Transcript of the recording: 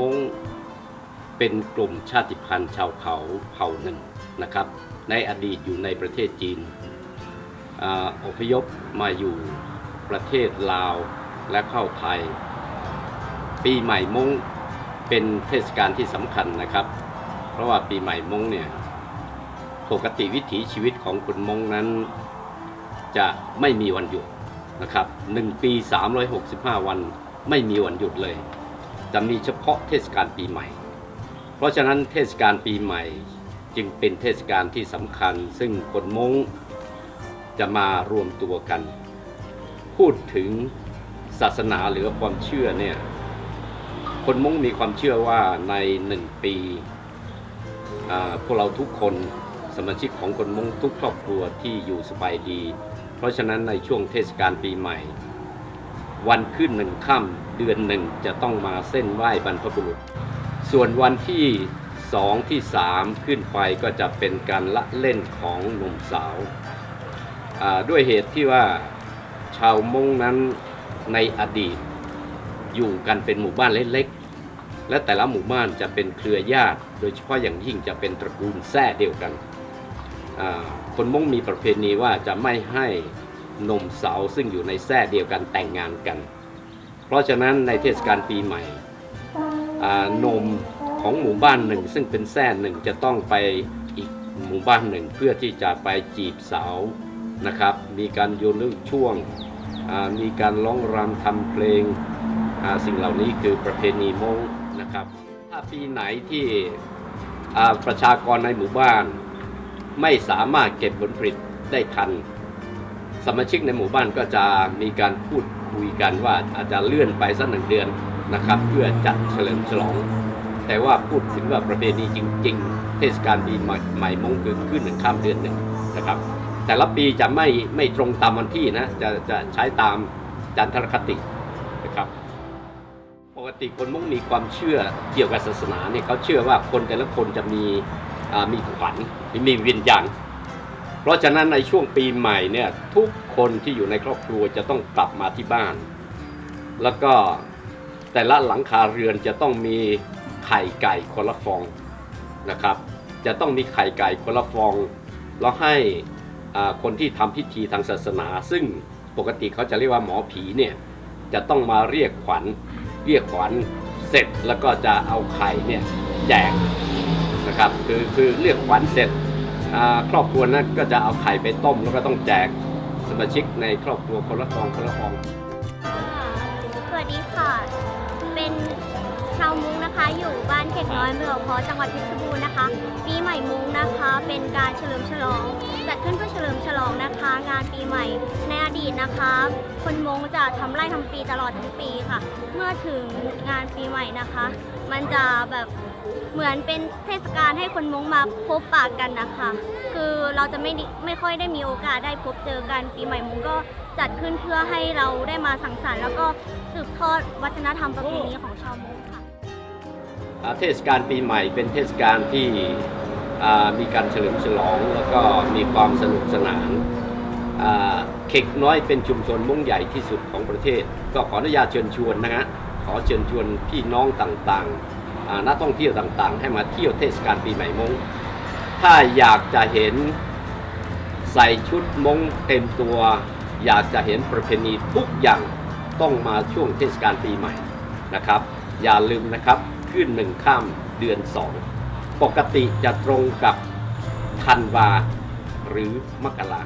มงเป็นกลุ่มชาติพันธุ์ชาวเขาเผ่าหนึ่งนะครับ ในอดีตอยู่ในประเทศจีนออพยพมาอยู่ประเทศลาวและเข้าไทย ปีใหม่มงเป็นเทศกาลที่สำคัญนะครับ เพราะว่าปีใหม่มงเนี่ยปกติวิถีชีวิตของคนมงนั้น จะไม่มีวันหยุดนะครับหนึ่งปี 365 วันไม่มีวันหยุดเลย จะมีเฉพาะเทศกาลปีใหม่ เพราะฉะนั้นเทศกาลปีใหม่จึงเป็นเทศกาลที่สำคัญ ซึ่งคนมงจะมารวมตัวกัน พูดถึงศาสนาหรือความเชื่อเนี่ยคนมงมีความเชื่อว่าในหนึ่งปีพวกเราทุกคนสมาชิกของคนมงทุกครอบครัวที่อยู่สบายดี เพราะฉะนั้นในช่วงเทศกาลปีใหม่ วันขึ้นหนึ่งค่ำเดือนหนึ่งจะต้องมาเส้นไหว้บรรพบุรุษ ส่วนวันที่สองที่สามขึ้นไปก็จะเป็นการละเล่นของหนุ่มสาวอ่าด้วยเหตุที่ว่าชาวมงนั้นในอดีต อยู่กันเป็นหมู่บ้านเล็กๆ และแต่ละหมู่บ้านจะเป็นเครือญาติ โดยเฉพาะอย่างยิ่งจะเป็นตระกูลแท้เดียวกันอ่าคนมงมีประเพณีว่าจะไม่ให้ หนมสาวซึ่งอยู่ในแท้เดียวกันแต่งงานกัน เพราะฉะนั้นในเทศกาลปีใหม่อ่านมของหมู่บ้านหนึ่ง ซึ่งเป็นแท้หนึ่งจะต้องไปอีกหมู่บ้านหนึ่งเพื่อที่จะไปจีบสาวนะครับ มีการโยนลูกช่วง มีการร้องรำทำเพลง สิ่งเหล่านี้คือประเพณีมงนะครับ ถ้าปีไหนที่ประชากรในหมู่บ้าน ไม่สามารถเก็บผลผลิตได้ทัน สมาชิกในหมู่บ้านก็จะมีการพูดคุยกันว่าอาจจะเลื่อนไปสักหนึ่งเดือนนะครับ เพื่อจัดเฉลิมฉลอง แต่ว่าพูดถึงว่าประเพณีจริง ๆ เทศกาลปีใหม่มงคือขึ้นหนึ่งข้ามเดือนหนึ่งนะครับ แต่ละปีจะไม่ไม่ตรงตามวันที่นะจะจะใช้ตามจันทรคตินะครับปกติคนมุ้งมีความเชื่อเกี่ยวกับศาสนาเนี่ยเขาเชื่อว่าคนแต่ละคนจะมีมีขวัญมีวิญญาณ เพราะฉะนั้นในช่วงปีใหม่เนี่ยทุกคนที่อยู่ในครอบครัวจะต้องกลับมาที่บ้าน แล้วก็แต่ละหลังคาเรือนจะต้องมีไข่ไก่คนละฟองนะครับ จะต้องมีไข่ไก่คนละฟอง แล้วให้คนที่ทำพิธีทางศาสนา ซึ่งปกติเขาจะเรียกว่าหมอผีเนี่ยจะต้องมาเรียกขวัญ เรียกขวัญเสร็จแล้วก็จะเอาไข่เนี่ยแจกนะครับคือคือเรียกขวัญเสร็จ ครอบครัวนั้นก็จะเอาไข่ไปต้ม แล้วก็ต้องแจกสมาชิกในครอบครัวคนละฟองคนละฟองสวัสดีค่ะ เป็นชาวมุ้งนะคะอยู่บ้านเข็กน้อยเมืองพอจังหวัดเพชรบูรณ์นะคะปีใหม่มุ้งนะคะ เป็นการเฉลิมฉลองจัดขึ้นเพื่อเฉลิมฉลองนะคะ งานปีใหม่ในอดีตนะคะ คนม้งจะทำไร่ทำปีตลอดทั้งปีค่ะ เมื่อถึงงานปีใหม่นะคะ มันจะแบบเหมือนเป็นเทศกาลให้คนมงมาพบปากกันนะคะ คือเราจะไม่ไม่ค่อยได้มีโอกาสได้พบเจอกันปีใหม่ม้งก็จัดขึ้นเพื่อให้เราได้มาสังสรรค์ แล้วก็สืบทอดวัฒนธรรมประเพณีของชาวมงค่ะเทศกาลปีใหม่เป็นเทศกาลที่มีการเฉลิมฉลองแล้วก็มีความสนุกสนานเข็กน้อยเป็นชุมชนมุ่งใหญ่ที่สุดของประเทศ ก็ขออนุญาตเชิญชวนนะฮะ ขอเชิญชวนพี่น้องต่างๆนักท่องเที่ยวต่างๆ ให้มาเที่ยวเทศกาลปีใหม่มงถ้าอยากจะเห็นใส่ชุดมงเต็มตัว อยากจะเห็นประเพณีทุกอย่างต้องมาช่วงเทศกาลปีใหม่นะครับ อย่าลืมนะครับขึ้นหนึ่งข้ามเดือนสองปกติจะตรงกับธันวาหรือมกรา